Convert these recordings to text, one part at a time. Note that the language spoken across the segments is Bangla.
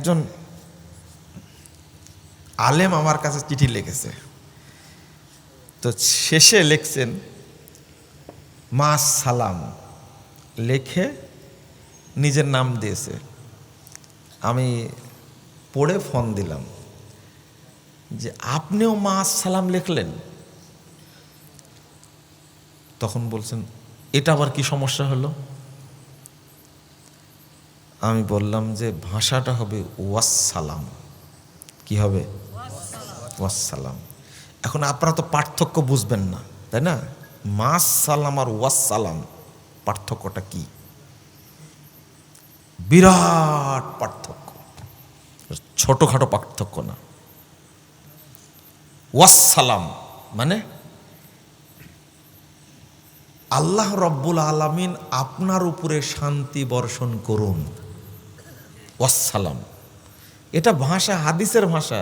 একজন আলেম আমার কাছে চিঠি লিখেছে। তো শেষে লিখছেন, মা সালাম লেখে নিজের নাম দিয়েছে। আমি পড়ে ফোন দিলাম যে, আপনিও মা সালাম লিখলেন? তখন বলছেন, এটা আবার কি সমস্যা হলো? আমি বললাম যে ভাষাটা হবে ওয়াসালাম কি হবে? ওয়াসালাম এখন আপনারা তো পার্থক্য বুঝবেন না, তাই না? মাস সালাম আর ওয়াসালাম পার্থক্যটা কি? বিরাট পার্থক্য। ছোটখাটো পার্থক্য না। ওয়াসালাম মানে আল্লাহ রব্বুল আলামিন আপনার উপরে শান্তি বর্ষণ করুন। ওয়াসালাম এটা ভাষা হাদিসের ভাষা।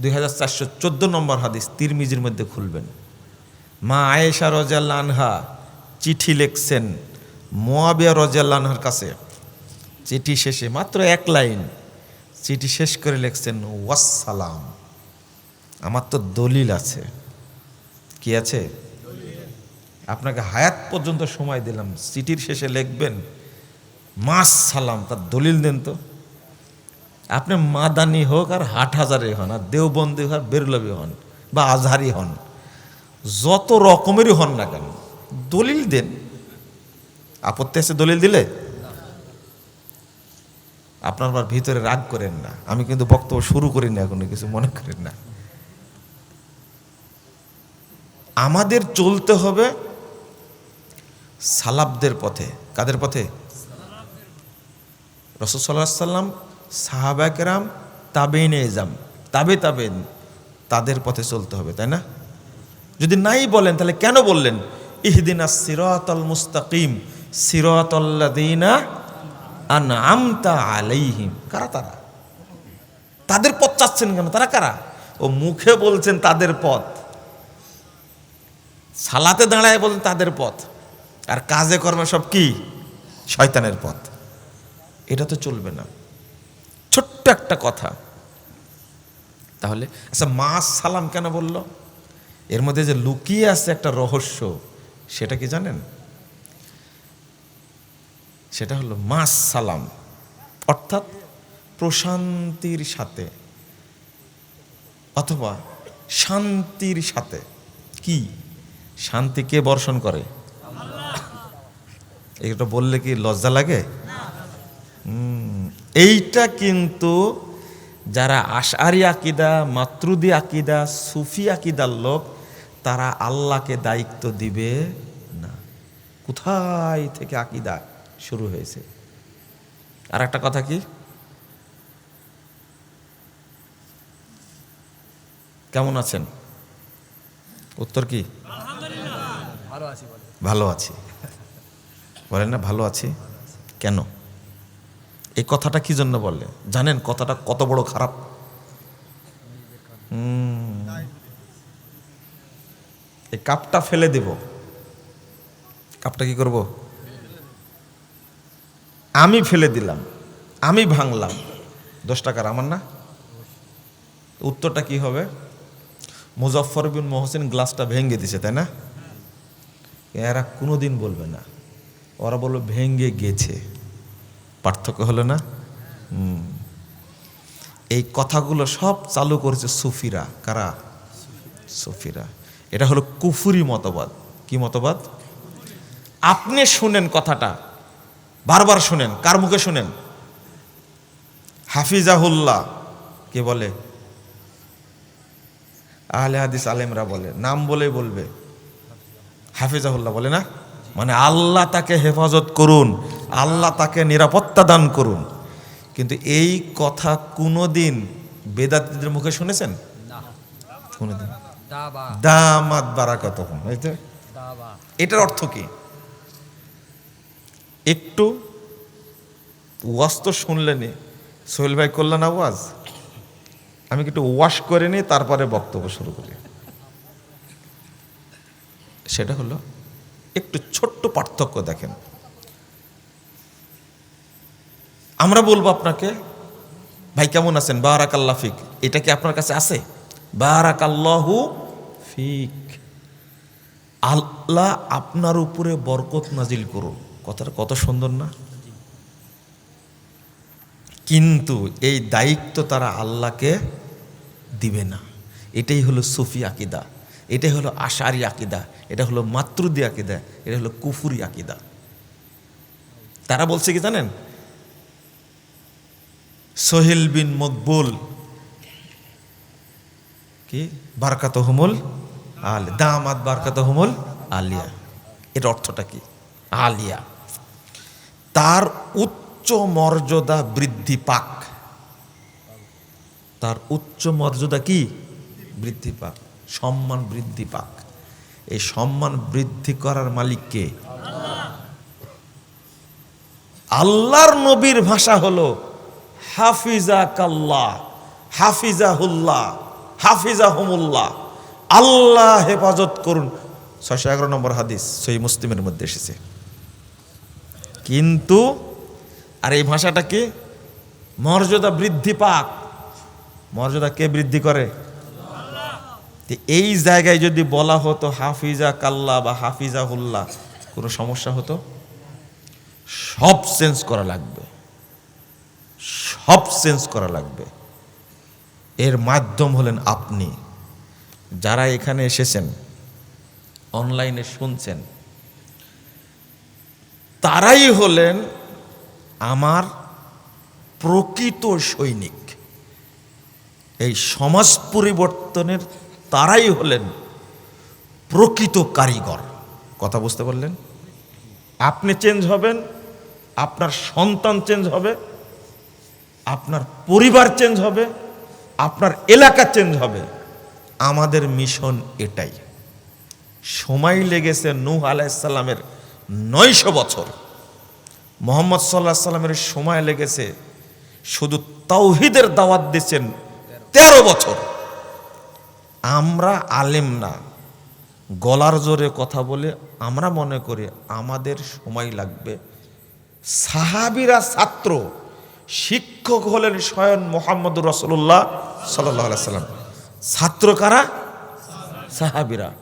দুই হাজার চারশো চোদ্দ নম্বর হাদিস তিরমিজির মধ্যে খুলবেন। মা আয়েশা রজাল্লা আনহা চিঠি লিখছেন মোয়াবিয়া রজাল্লা আনহার কাছে। চিঠি শেষে মাত্র এক লাইন চিঠি শেষ করে লিখছেন ওয়াসালাম আমার তো দলিল আছে। কি আছে? আপনাকে হায়াত পর্যন্ত সময় দিলাম। চিঠির শেষে লিখবেন মাস সালাম, তার দলিল দেন তো। আপনি মাদানি হোক আর হাট হাজারে হন, আর দেওবন্দি হোক আর বেরলবি হন বা আজহারি হন, যত রকমেরই হন না কেন, দলিল দেন। আপত্তি আছে দলিল দিলে? আপনার আবার ভিতরে রাগ করেন না, আমি কিন্তু বক্তব্য শুরু করি না এখনও, কিছু মনে করেন না। আমাদের চলতে হবে সালাবদের পথে। কাদের পথে? রসদ সাল্লাহ সাল্লাম সাহাবাকেরাম তাবেইনে এজাম তাবে তাবেন তাদের পথে চলতে হবে, তাই না? যদি নাই বলেন তাহলে কেন বললেন? ইহদিনা সিরাতল মুস্তাকিম সিরাতল্লাদিনা আন আমতা আলাইহিম। কারা তারা? তাদের পথ চাচ্ছেন কেন? তারা কারা? ও মুখে বলছেন তাদের পথ। সালাতে দাঁড়ায় বলেন তাদের পথ। আর কাজে কর্মে সব কি? শয়তানের পথ। এটা তো চলবে না। ছোট্ট একটা কথা। তাহলে আচ্ছা মা সালাম কেন বলল? এর মধ্যে যে লুকিয়ে আছে একটা রহস্য সেটা কি জানেন? সেটা হলো মাস সালাম অর্থাৎ প্রশান্তির সাথে অথবা শান্তির সাথে। কি? শান্তি কে বর্ষণ করে? এটা বললে কি লজ্জা লাগে? এইটা কিন্তু যারা আশারি আকিদা মাতৃদি আকিদা সুফি আকিদার লোক তারা আল্লাহকে দায়িত্ব দিবে না। কোথায় থেকে আকিদা শুরু হয়েছে? আর একটা কথা কি? কেমন আছেন? উত্তর কি? ভালো আছি ভালো আছি। বলেন না ভালো আছি? কেন? এই কথাটা কি জন্য বলে জানেন কথাটা কত বড় খারাপ। এই কাপটা ফেলে দেব। কাপটা কি করব? আমি ফেলে দিলাম। আমি ভাঙলাম। দশ টাকার আমার না? উত্তরটা কি হবে? মুজফর বিন মোহসিন গ্লাসটা ভেঙে দিছে, তাই না? এরা কোনোদিন বলবে না। ওরা বলবে, ভেঙে গেছে। পার্থক্য হলো না। এই কথাগুলো সব চালু করেছে সুফিরা। কারা? সুফিরা। এটা হলো কুফুরি মতবাদ। কি মতবাদ? আপনি শুনেন কথাটা। বারবার শুনেন, কার মুখে শুনেন? হাফিজাহুল্লাহ, কে বলে? আহলে হাদিস আলেমরা বলে। নাম বলে বলবে। হাফিজাহুল্লাহ বলে না? মানে আল্লাহ তাকে হেফাজত করুন। আল্লাহ তাকে নিরাপত্তা দান করুন। কিন্তু এই কথা কোনোদিন বেদাতিদের মুখে শুনেছেন? কোনোদিন। দামাত বারাকাত তো দাবা এটার অর্থ কি? একটু ওয়াজ তো শুনলেনি সোহেল ভাই করলেন আওয়াজ। আমি একটু ওয়াশ করে নিই তারপরে বক্তব্য শুরু করি। সেটা হলো একটু ছোট্ট পার্থক্য দেখেন। আমরা বলব আপনাকে, ভাই, কেমন আছেন? বারাক আল্লাহ ফিক। এটা কি আপনার কাছে আছে? বারাক আল্লাহু ফিক। আল্লাহ আপনার উপরে বরকত নাজিল করুন। কথাটা কত সুন্দর না? কিন্তু এই দায়িত্ব তারা আল্লাহকে দিবে না। এটাই হলো সুফি আকিদা। এটাই হলো আশারি আকিদা। এটা হলো মাতৃদি আকিদা। এটা হলো কুফুরি আকিদা। তারা বলছে কি জানেন? সোহেল বিন মকবুল। কি? বারকাত হুমুল আল দামাত বারকাত হুমুল আলিয়া। এর অর্থটা কি? আলিয়া। তার উচ্চ মর্যাদা বৃদ্ধি পাক। তার উচ্চ মর্যাদা কি? বৃদ্ধি পাক। সম্মান বৃদ্ধি পাক। এই সম্মান বৃদ্ধি করার মালিককে আল্লাহর নবীর ভাষা হলো হাফিজা কাল্লাহ হাফিজাহুল্লাহ, হাফিজাহুমুল্লাহ। আল্লাহ হেফাজত করুন। ছয়শো এগারো নম্বর হাদিস সেই মুসলিমের মধ্যে এসেছে। কিন্তু, আর এই ভাষাটা কি? মর্যাদা বৃদ্ধি পাক। মর্যাদা কে বৃদ্ধি করে? এই জায়গায় যদি বলা হতো হাফিজা কাল্লা বা হাফিজা হুল্লাহ কোনো সমস্যা হতো? সব চেঞ্জ করা লাগবে। সব চেঞ্জ করা লাগবে। এর মাধ্যম হলেন আপনি। যারা এখানে এসেছেন, অনলাইনে শুনছেন, তারাই হলেন আমার প্রকৃত সৈনিক। এই সমাজ পরিবর্তনের তারাই হলেন প্রকৃত কারিগর। কথা বুঝতে পারলেন? আপনি চেঞ্জ হবেন, আপনার সন্তান চেঞ্জ হবে আপনার পরিবার চেঞ্জ হবে, আপনার এলাকা চেঞ্জ হবে। আমাদের মিশন এটাই। সময় লেগেছে নূহ আলাইসাল্লামের নয়শো বছর। মোহাম্মদ সাল্লাহ সাল্লামের সময় লেগেছে, শুধু তাওহিদের দাওয়াত দিচ্ছেন তেরো বছর। আমরা আলেম না। গলার জোরে কথা বলে আমরা মনে করি আমাদের সময় লাগবে। সাহাবিরা ছাত্র। শিক্ষক হলেন স্বয়ং মোহাম্মদ রসুল্লাহ সাল্লাহ সাল্লাম। ছাত্র কারা? সাহাবিরা।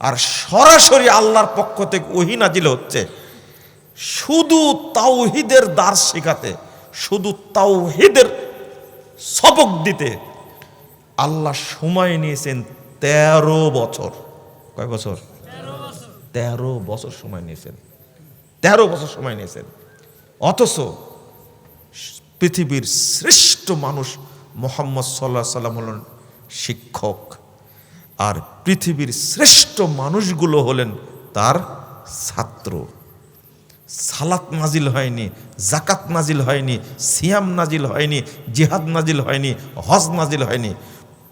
আর সরাসরি আল্লাহর পক্ষ থেকে ওহি নাজিল হচ্ছে শুধু তাওহিদের দ্বার শেখাতে, শুধু তাওহিদের সবক দিতে। আল্লাহ সময় নিয়েছেন তেরো বছর। কয় বছর? তেরো বছর সময় নিয়েছেন। তেরো বছর সময় নিয়েছেন। অথচ পৃথিবীর শ্রেষ্ঠ মানুষ মোহাম্মদ সাল্লাহ সাল্লাম হলেন শিক্ষক। আর পৃথিবীর শ্রেষ্ঠ মানুষগুলো হলেন তার ছাত্র। সালাত নাজিল হয়নি জাকাত নাজিল হয়নি, সিয়াম নাজিল হয়নি, জিহাদ নাজিল হয়নি, হজ নাজিল হয়নি।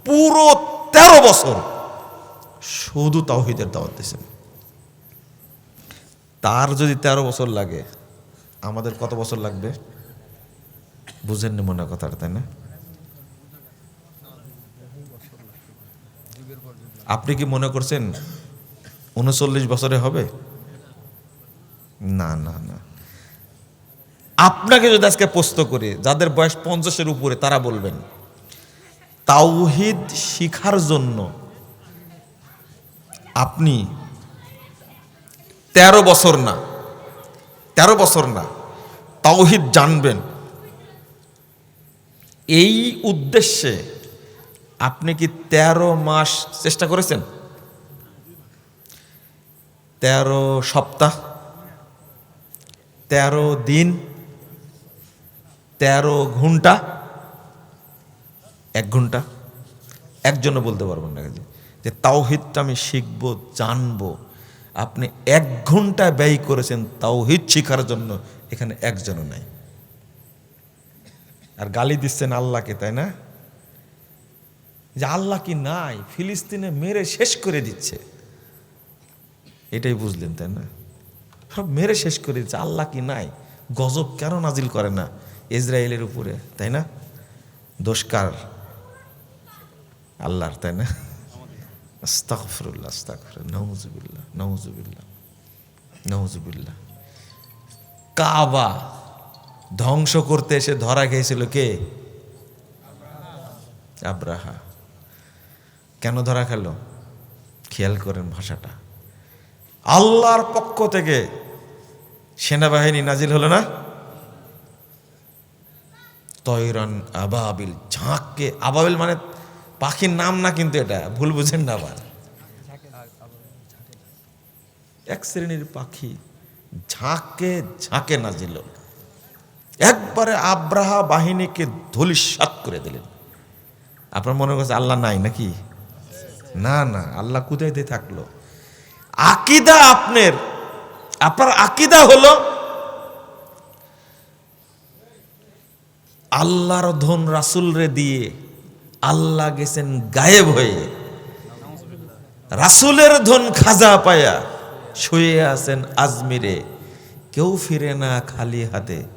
পুরো তেরো বছর শুধু তাওহিদের দাওয়াত দিয়েছেন। তার যদি তেরো বছর লাগে, আমাদের কত বছর লাগবে? বুঝেননি মনে কথাটা, তাই না? আপনি কি মনে করছেন উনচল্লিশ বছরে হবে? না না না। আপনাকে যদি আজকে প্রশ্ন করি, যাদের বয়স পঞ্চাশের উপরে, তারা বলবেন, তাওহিদ শিখার জন্য আপনি তেরো বছর না, তেরো বছর না, তাওহিদ জানবেন। এই উদ্দেশ্যে আপনি কি তেরো মাস চেষ্টা করেছেন? তেরো সপ্তাহ, তেরো দিন, তেরো ঘণ্টা, এক ঘণ্টা। একজনও বলতে পারবেন না যে তাওহিদটা আমি শিখব, জানব। আপনি এক ঘণ্টা ব্যয় করেছেন তাওহিদ শিখার জন্য, এখানে একজনও নাই। আর গালি দিচ্ছেন আল্লাহকে, তাই না? যে আল্লাহ কি নাই, ফিলিস্তিনে মেরে শেষ করে দিচ্ছে। এটাই বুঝলেন, তাই না? সব মেরে শেষ করে দিচ্ছে, আল্লাহ কি নাই? গজব কেন নাজিল করে না ইসরায়েলের উপরে, তাই না? দোষকার আল্লাহর, তাই না? নাউজুবিল্লাহ নাউজুবিল্লাহ নাউজুবিল্লাহ। কাবা ধ্বংস করতে এসে ধরা খেয়েছিল কে? আব্রাহা। কেন ধরা খেলো? খেয়াল করেন ভাষাটা। আল্লাহর পক্ষ থেকে সেনাবাহিনী নাজিল হলো না? তৈরান আবাবিল ঝাঁককে, আবাবিল মানে পাখির নাম না কিন্তু এটা, ভুল বুঝেন না আবার। এক শ্রেণির পাখি ঝাঁকে ঝাঁকে নাজিল একবারে আব্রাহা বাহিনীকে ধলিসাত করে দিলেন। আপনার মনে করছে আল্লাহ নাই নাকি? না না, আল্লাহ কোথায় দিয়ে থাকল? আকিদা আপনার। আপনার আকিদা হলো, আল্লাহর ধন রাসুল রে দিয়ে আল্লাহ গেছেন গায়েব হয়ে। রাসুলের ধন খাজা পায়া শুয়ে আছেন আজমিরে। কেউ ফিরে না খালি হাতে।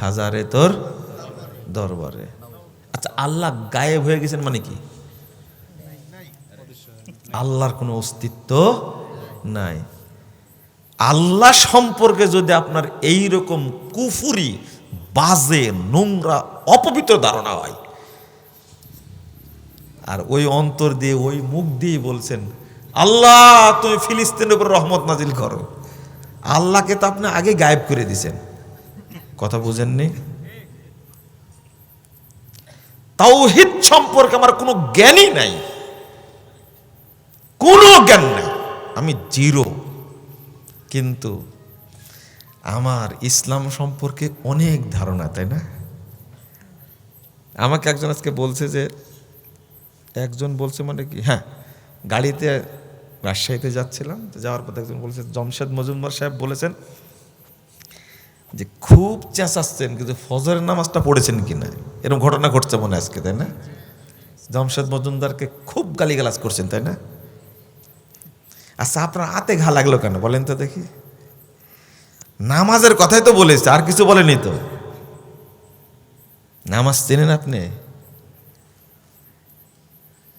খাজারে তোর দরবারে। আচ্ছা আল্লাহ গায়েব হয়ে গেছেন মানে কি? আল্লাহর কোনো অস্তিত্ব নাই। আল্লাহ সম্পর্কে যদি আপনার এই রকম কুফুরি, বাজে, নোংরা, অপবিত্র ধারণা হয়, আর ওই অন্তর দিয়ে, ওই মুখ দিয়ে বলছেন, আল্লাহ, তুমি ফিলিস্তিনের উপর রহমত নাজিল করো। আল্লাহকে তো আপনি আগে গায়েব করে দিছেন কথা বুঝেননি? তাওহিদ সম্পর্কে আমার কোনো জ্ঞানই নাই। কোনো জ্ঞান নাই। আমি জিরো। কিন্তু আমার ইসলাম সম্পর্কে অনেক ধারণা, তাই না? আমাকে একজন আজকে বলছে যে, একজন বলছে মানে কি হ্যাঁ গাড়িতে রাজশাহীতে যাচ্ছিলাম যাওয়ার পর একজন বলছে, জমশেদ মজুমদার সাহেব বলেছেন যে খুব চেঁচাচ্ছেন কিন্তু ফজরের নামাজটা পড়েছেন কিনা এরকম ঘটনা ঘটছে মনে আজকে, তাই না? জমশেদ মজুমদারকে খুব গালিগালাজ করছেন, তাই না? আচ্ছা আপনার হাতে ঘা লাগল কেন? বলেন তো দেখি। নামাজের কথাই তো বলেছে, আর কিছু বলেনি তো। নামাজ চেনেন আপনি?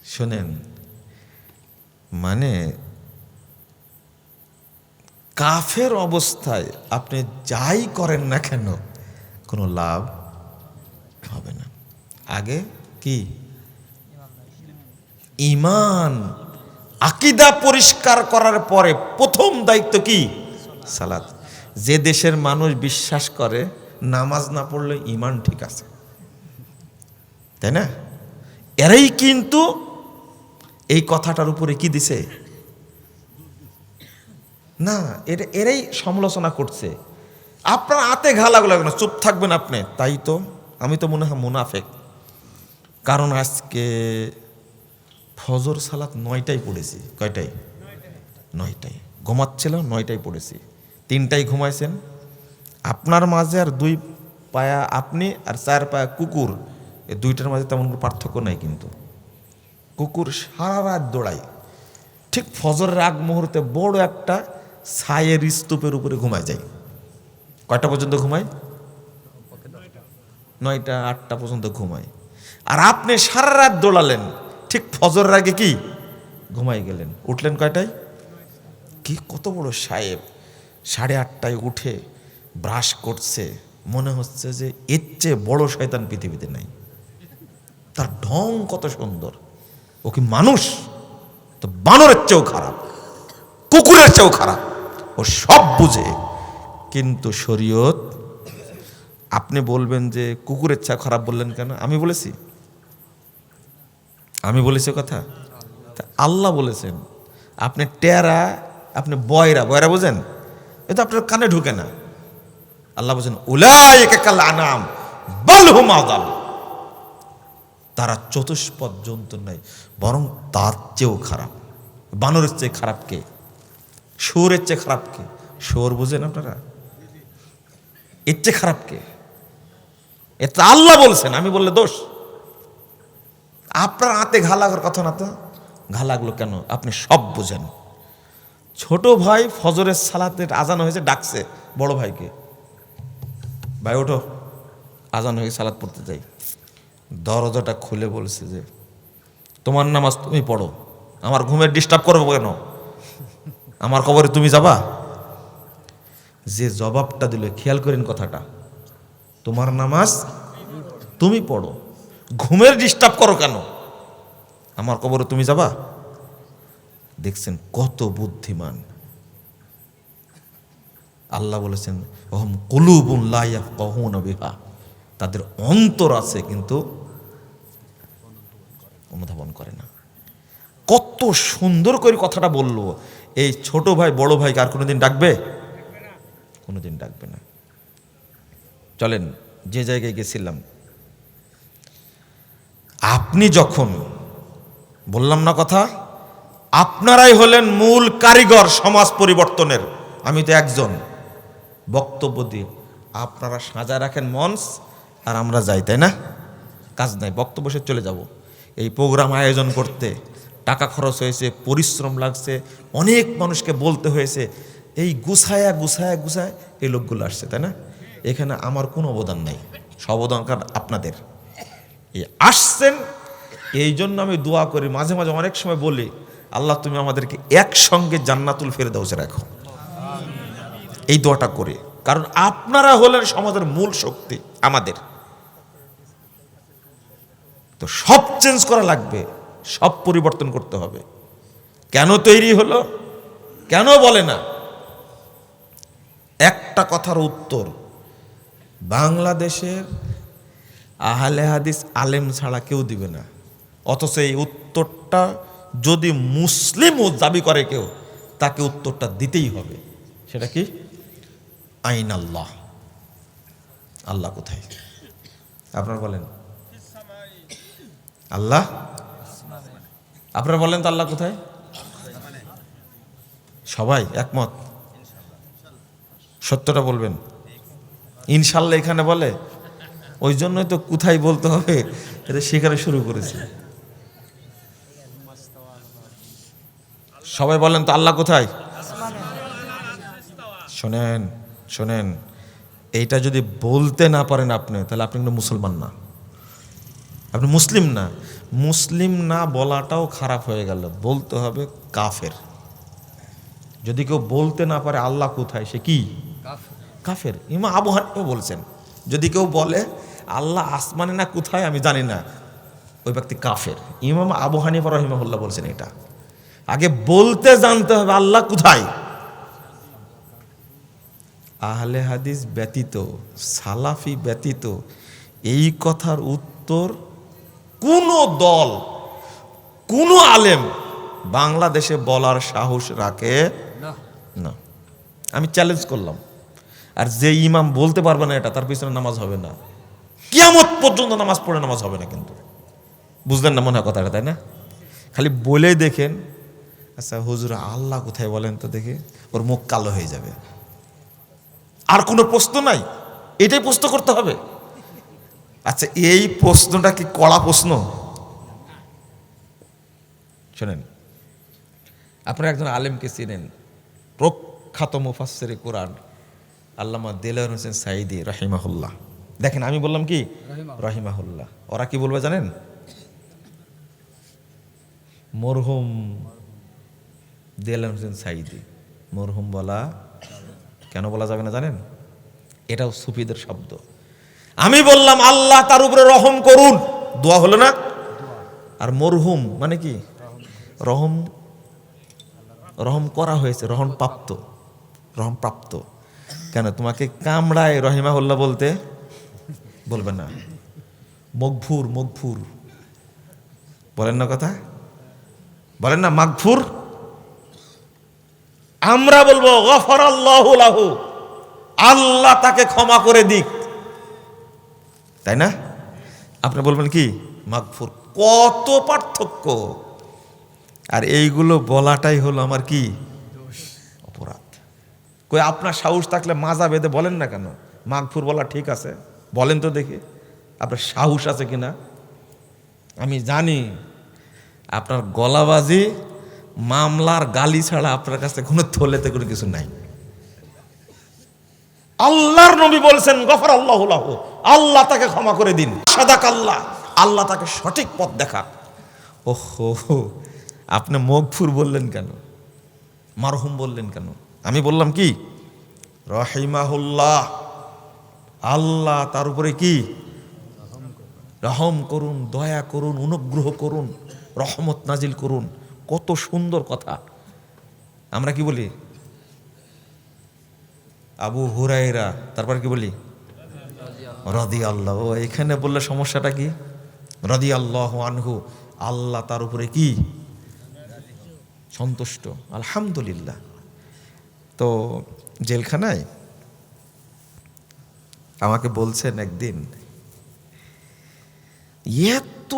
শোনেন মানে কাফের অবস্থায় আপনি যাই করেন না কেন, কোনো লাভ হবে না। আগে কি? ইমান, আকিদা পরিষ্কার করার পরে প্রথম দায়িত্ব কি? সালাত। যে দেশের মানুষ বিশ্বাস করে, নামাজ না পড়লে ইমান ঠিক আছে। তাই না? এরাই কিন্তু এই কথাটার উপরে কি দিছে? না এটা এরাই সমালোচনা করছে। আপনার হাতে ঘা লাগল না চুপ থাকবেন আপনি। তাই তো, আমি তো মনে হয় মুনাফেক। কারণ আজকে ফজর সালাত নয়টায় পড়েছি। কয়টায়? নয়টায়। ঘুমাচ্ছিল, নয়টায় পড়েছি। তিনটায় ঘুমাইছেন। আপনার মাঝে আর দুই পায়া আপনি আর চার পায়া কুকুর। এই দুইটার মাঝে তেমন কোনো পার্থক্য নাই কিন্তু। কুকুর সারা রাত দৌড়ায়। ঠিক ফজরের আগ মুহূর্তে বড় একটা ছায়ের স্তূপের উপরে ঘুমায় যায়। কয়টা পর্যন্ত ঘুমায়? নয়টা, আটটা পর্যন্ত ঘুমায়। আর আপনি সারা রাত দৌড়ালেন, ঠিক ফজরের আগে কি? ঘুমাই গেলেন। উঠলেন কয়টায়? কি কত বড় সাহেব, সাড়ে আটটায় উঠে ব্রাশ করছে। মনে হচ্ছে যে এর চেয়ে বড় শয়তান পৃথিবীতে নাই। তার ঢং কত সুন্দর। ও কি মানুষ? তো বানরের চেয়েও খারাপ, কুকুরের চেয়েও খারাপ। ও সব বুঝে। কিন্তু শরীয়ত, আপনি বলবেন যে কুকুরের চেয়ে খারাপ বললেন কেন? আমি বলেছি। আমি বলেছি কথা। আল্লাহ বলেছেন, আপনি টেরা, আপনি বয়রা বয়রা বোঝেন? এ তো আপনার কানে ঢুকে না। আল্লাহ বলছেন, উলাইকা কাল আনাম, বাল হুম আদাল তারা চতুষ্পদ জন্তু নাই, বরং তার চেয়েও খারাপ। বানরের চেয়ে খারাপ কে? শুয়োরের চেয়ে খারাপ কে? শুয়োর বুঝেন আপনারা? এর চেয়ে খারাপ কে? এটা আল্লাহ বলছেন, আমি বললে দোষ। আপনার হাতে ঘা লাগার কথা না তো? ঘা লাগল কেন? আপনি সব বুঝেন। ছোট ভাই ফজরের সালাতে আজান হয়েছে, ডাকছে বড় ভাইকে। ভাই, ওঠো। আজান হয়ে সালাত পড়তে যাই। দরজাটা খুলে বলছে যে, তোমার নামাজ তুমি পড়ো। আমার ঘুমের ডিস্টার্ব করব কেন? আমার কবরে তুমি যাবা? যে জবাবটা দিল, খেয়াল করেন কথাটা। তোমার নামাজ তুমি পড়ো। ঘুমের ডিস্টার্ব করো কেন? আমার কবরে তুমি যাবা? দেখছেন কত বুদ্ধিমান। আল্লাহ বলেছেন লাইয়াফ কহুন বিহা। তাদের অন্তর আছে, কিন্তু অনুধাবন করে না। কত সুন্দর করে কথাটা বলল। এই ছোট ভাই, বড় ভাইকে আর কোনোদিন ডাকবে? কোনোদিন ডাকবে না। চলেন, যে জায়গায় গেছিলাম, আপনি যখন, বললাম না কথা, আপনারাই হলেন মূল কারিগর সমাজ পরিবর্তনের। আমি তো একজন। বক্তব্য দিয়ে, আপনারা সাজা রাখেন মঞ্চ, আর আমরা যাই, তাই না? কাজ নাই, বক্তব্য সে চলে যাব। এই প্রোগ্রাম আয়োজন করতে টাকা খরচ হয়েছে, পরিশ্রম লাগছে, অনেক মানুষকে বলতে হয়েছে, এই গুছায়া গুছায়া, গুছায় এই লোকগুলো আসছে, তাই না? এখানে আমার কোনো অবদান নাই, সব অবদান আপনাদের। এই আসছেন, এই জন্য আমি দোয়া করি, মাঝে মাঝে অনেক সময় বলি, আল্লাহ তুমি আমাদেরকে একসঙ্গে জান্নাতুল ফেরদাউসে রাখো। এই দোয়াটা করে, কারণ আপনারা হলেন সমাজের মূল শক্তি আমাদের। তো সব চেঞ্জ করা লাগবে। সব পরিবর্তন করতে হবে। কেন তৈরি হলো? কেন বলে না? একটা কথার উত্তর, বাংলাদেশের আহলে হাদিস আলেম ছাড়া কেউ দিবে না। অথচ এই উত্তরটা যদি মুসলিমও দাবি করে কেউ, তাকে উত্তরটা দিতেই হবে। সেটা কি? আইন আল্লাহ। আল্লাহ কোথায়? আপনারা বলেন। আল্লাহ? আপনারা বলেন তো আল্লাহ কোথায়? সবাই একমত। সত্যটা বলবেন। ইনশাল্লাহ এখানে বলে। ওই জন্যই তো কোথায় বলতে হবে, এটা সেখানে শুরু করেছে। সবাই বলেন তো আল্লাহ কোথায়? শোনেন শোনেন। এইটা যদি বলতে না পারেন আপনি, তাহলে আপনি কিন্তু মুসলমান না। আপনি মুসলিম না। মুসলিম না বলাটাও খারাপ হয়ে গেল। বলতে হবে কাফের। যদি কেউ বলতে না পারে আল্লাহ কোথায় সে কি? কাফের। ইমা আবু হানিফা বলছেন যদি কেউ বলে আল্লাহ আসমানে না কোথায় আমি জানি না ওই ব্যক্তি কাফের। ইমাম আবু হানিফা রহিমাহুল্লাহ বলছেন এটা। আগে বলতে জানতে হবে আল্লাহ কোথায়। আহলে হাদিস ব্যতীত সালাফি ব্যতীত এই কথার উত্তর কোনো দল কোনো আলেম বাংলাদেশে বলার সাহস রাখে না। আমি চ্যালেঞ্জ করলাম। আর যে ইমাম বলতে পারবে না এটা তার পিছনে নামাজ হবে না। কিয়ামত পর্যন্ত নামাজ পড়ে নামাজ হবে না কিন্তু। বুঝলেন না মনে হয় কথাটা তাই না? খালি বলে দেখেন। আচ্ছা হুজুর আল্লাহ কোথায় বলেন তো দেখে। ওর মুখ কালো হয়ে যাবে। আর কোনো প্রশ্ন নাই। এটাই প্রশ্ন করতে হবে। আচ্ছা এই প্রশ্নটা কি কড়া প্রশ্ন? শোনেন আপনারা একজন আলেমকে চিনেন প্রখ্যাত মুফাসসিরে কোরআন আল্লামা দেলার হোসেন সাইদি রাহিমাহুল্লাহ। দেখেন আমি বললাম কি? রাহিমাহুল্লাহ। রাহিমাহুল্লাহ। ওরা কি বলবে জানেন? মরহুম দেলার হোসেন সাইদি মরহুম বলা কেন বলা যাবে না জানেন? এটাও সুফিদের শব্দ। আমি বললাম, আল্লাহ তার উপরে রহম করুন। দোয়া হলো না? আর মরহুম মানে কি? রহম রহম করা হয়েছে, রহম প্রাপ্ত রহম প্রাপ্ত। কেন, তোমাকে কামড়ায় রহিমাহুল্লাহ বলতে বলবে না। মগফুর মগফুর। বলেন না কথা? বলেন না, মাগফুর? আমরা বলব গফর আল্লাহ লাহু। আল্লাহ তাকে ক্ষমা করে দিক। তাই না? আপনি বলবেন কি, মাগফুর কত পার্থক্য। আর এইগুলো বলাটাই হলো আমার কি? অপরাধ। কই আপনার সাহস থাকলে মাজা বেঁধে বলেন না কেন? মাগফুর বলা ঠিক আছে। বলেন তো দেখি, আপনার সাহস আছে কি না আমি জানি আপনার গলাবাজি মামলার গালি ছাড়া আপনার কাছে কোনো থলেতে কোনো কিছু নাই। আল্লাহর নবী বলছেন গফর আল্লাহ আল্লাহ তাকে ক্ষমা করে দিন। সাদাক আল্লাহ আল্লাহ তাকে সঠিক পথ দেখা ওহো, আপনি মগফুর বললেন কেন? মারহুম বললেন কেন? আমি বললাম কি? রহিমাহুল্লাহ। আল্লাহ তার উপরে কি? রহম করুন, দয়া করুন, অনুগ্রহ করুন, রহমত নাজিল করুন। কত সুন্দর কথা। আমরা কি বলি? আবু হুরাইরা তারপর কি বলি? রদি আল্লাহ ও এখানে বললে সমস্যাটা কি? রদি আল্লাহ আনহু, আল্লাহ তার উপরে কি? সন্তুষ্ট। আলহামদুলিল্লাহ। তো জেলখানায় আমাকে বলছেন একদিন, এত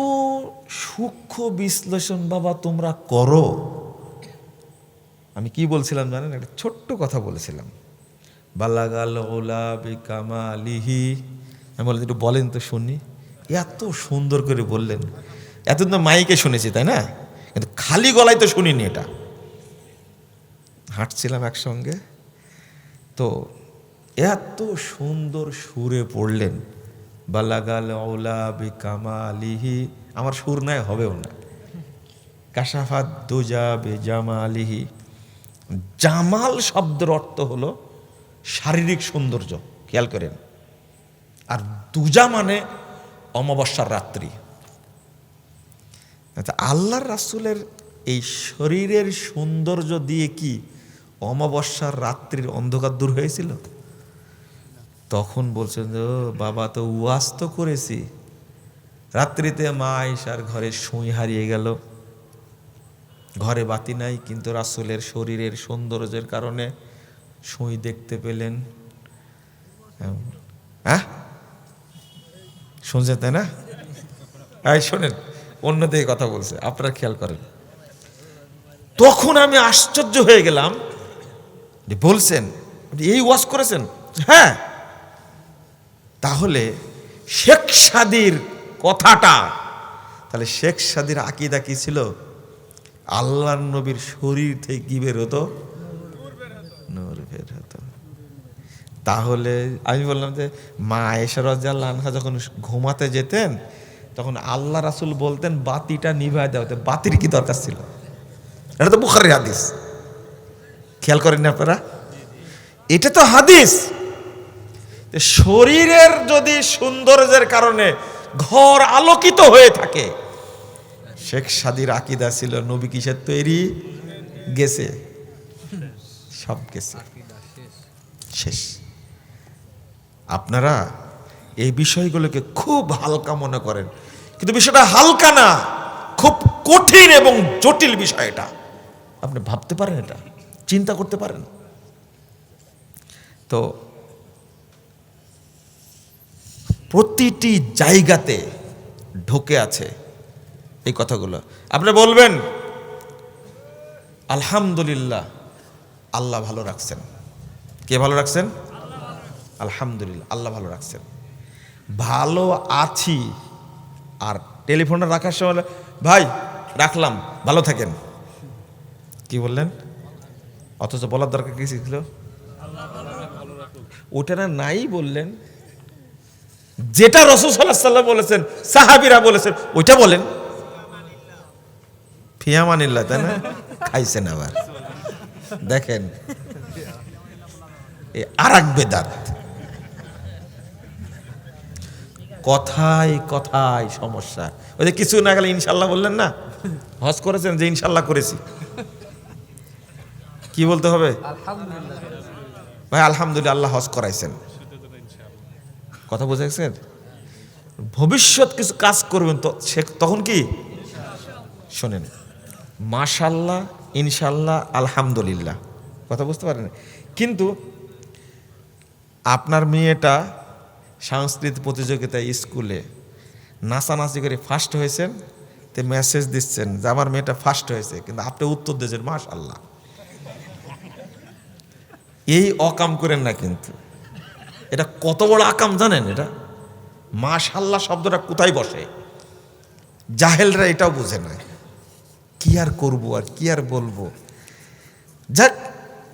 সূক্ষ্ম বিশ্লেষণ বাবা তোমরা করো। আমি কি বলছিলাম জানেন? একটা ছোট্ট কথা বলেছিলাম। বালাগাল আমি বললাম, একটু বলেন তো শুনি। এত সুন্দর করে বললেন। এত তো মাইকে শুনেছি, তাই না? কিন্তু খালি গলায় তো শুনিনি এটা। হাঁটছিলাম একসঙ্গে। তো এত সুন্দর সুরে পড়লেন, বালাগাল ওলা বিকামালিহি আমার সুর নাই, হবেও না। কাশাফাত দুজা বে জামালিহি। জামাল শব্দের অর্থ হলো শারীরিক সৌন্দর্য খেয়াল করেন। আর দুজা মানে অমাবস্যার রাত্রি। আচ্ছা আল্লাহর রাসূলের এই শরীরের সৌন্দর্য দিয়ে কি অমাবস্যার রাত্রির অন্ধকার দূর হয়েছিল? তখন বলছেন যে, বাবা তো ওয়াজ তো করেছি। রাত্রিতে মা আয়েশার ঘরে সুই হারিয়ে গেল। ঘরে বাতি নাই কিন্তু রাসূলের শরীরের সৌন্দর্যের কারণে সুই দেখতে পেলেন। হ্যাঁ? শুনছেন তাই না? এই শোনেন, অন্য দিকে কথা বলছে, আপনারা খেয়াল করেন। তখন আমি আশ্চর্য হয়ে গেলাম যে বলছেন এই ওয়াজ করেছেন? হ্যাঁ। তাহলে শেখ সাদির কথাটা, তাহলে শেখ সাদির আকিদা কি ছিল? আল্লাহর নবীর শরীর থেকে কি বের হতো নূর বের হতো তাহলে আমি বললাম যে মা আয়েশা রাদিয়াল্লাহু আনহা যখন ঘুমাতে যেতেন তখন আল্লাহ রাসুল বলতেন বাতিটা নিভায় দাও। তো বাতির কি দরকার ছিল? এটা তো বুখারী হাদিস। খেয়াল করেন না আপনারা? এটা তো হাদিস। শরীরের যদি সৌন্দর্যের কারণে ঘর আলোকিত হয়ে থাকে শেখ সাদির আকিদা ছিল নবী কিসের তৈরি? গেছে। সব গেছে। শেষ। আপনারা এই বিষয়গুলোকে খুব হালকা মনে করেন। কিন্তু বিষয়টা হালকা না, খুব কঠিন এবং জটিল বিষয় এটা। আপনি ভাবতে পারেন এটা, চিন্তা করতে পারেন। তো প্রতিটি জায়গাতে ঢোকে আছে এই কথাগুলো। আপনি বলবেন, আলহামদুলিল্লাহ, আল্লাহ ভালো রাখছেন। কে ভালো রাখছেন? আলহামদুলিল্লাহ, আল্লাহ ভালো রাখছেন। ভালো আছি। আর টেলিফোনটা রাখার সময় ভাই, রাখলাম, ভালো থাকেন। কি বললেন? অথচ বলার দরকার কি ছিল? ওটা না নাই বললেন। যেটা রসুল সাল্লাহ সাল্লাম বলেছেন, সাহাবিরা বলেছেন, ওইটা বলেন। ফিয়ামানিল্লাহ তাই না? খাইছেন আবার। দেখেন। আর এক বেদাত। কথায় কথায় সমস্যা। ওই যে কিছু না গেলে ইনশাল্লাহ বললেন না? হজ করেছেন যে ইনশাল্লাহ করেছি। কি বলতে হবে? ভাই, আলহামদুলিল্লাহ আল্লাহ হজ করাইছেন। কথা বুঝে গেছেন? ভবিষ্যৎ কিছু কাজ করবেন তো, সে তখন কি? শোনেন, মাশাল্লাহ, ইনশাল্লাহ, আলহামদুলিল্লাহ। কথা বুঝতে পারেন? কিন্তু আপনার মেয়েটা সাংস্কৃতিক প্রতিযোগিতায় স্কুলে নাচানাচি করে ফার্স্ট হয়েছেন, তে মেসেজ দিচ্ছেন যে আমার মেয়েটা ফার্স্ট হয়েছে, কিন্তু আপনি উত্তর দিয়েছেন মাস মাশাল্লাহ এই অকাম করেন না কিন্তু। এটা কত বড় আকাম জানেন এটা? মাশাল্লাহ শব্দটা কোথায় বসে? জাহেলরা এটাও বোঝে না। কি আর করব আর কি আর বলব? যাক,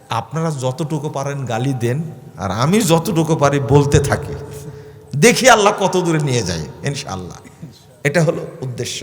আপনারা যতটুকু পারেন গালি দেন, আর আমি যতটুকু পারি বলতে থাকি। দেখি আল্লাহ কত দূরে নিয়ে যায় ইনশাআল্লাহ। এটা হলো উদ্দেশ্য।